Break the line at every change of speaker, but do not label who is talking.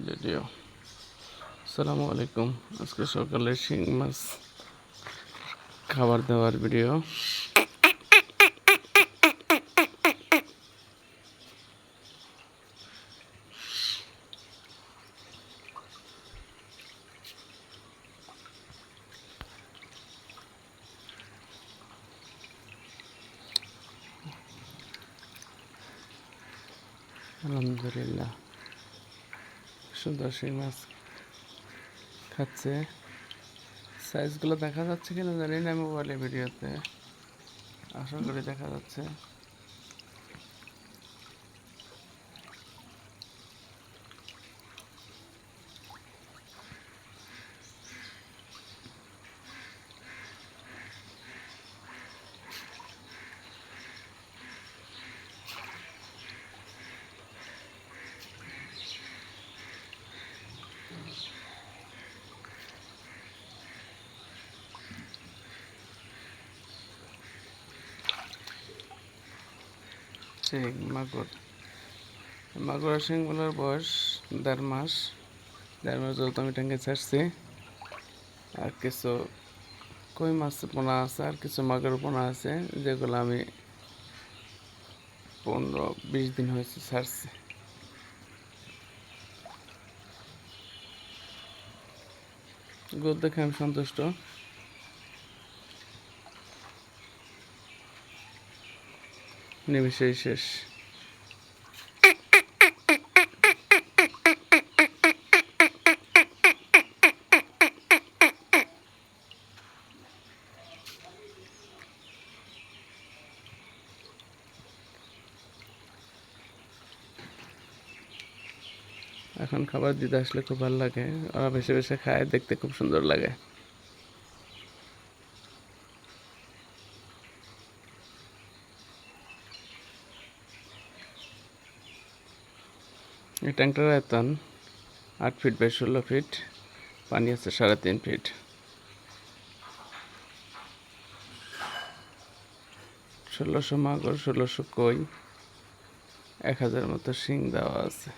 Video আসসালামু আলাইকুম আজকে সকালে শিং মাছ খাবার দেওয়ার ভিডিও আলহামদুলিল্লাহ সুন্দর সেই মাছ খাচ্ছে। সাইজগুলো দেখা যাচ্ছে কিনা জানি না মোবাইলে ভিডিওতে। আশা করি দেখা যাচ্ছে। শিং মাগুর। মাগুর আর বয়স দেড় মাস। দেড় মাস যেহেতু আমি ট্যাঙ্কে ছাড়ছি। আর কিছু কই মাছ পোনা আছে, আর কিছু মাগুর পোনা আছে, যেগুলো আমি পনেরো বিশ দিন হয়েছে ছাড়ছি। গোদ দেখে আমি সন্তুষ্ট। নিমিশেই শেষ। এখন খাবার দিতে আসলে খুব ভালো লাগে। ওরা বেশি বেশি খায়, দেখতে খুব সুন্দর লাগে। এই ট্যাঙ্কটার আয়তন আট ফিট বাই ষোলো ফিট, পানি আছে সাড়ে তিন ফিট। ষোলোশো মাগর ষোলোশো কই এক হাজার মতো শিং দেওয়া আছে।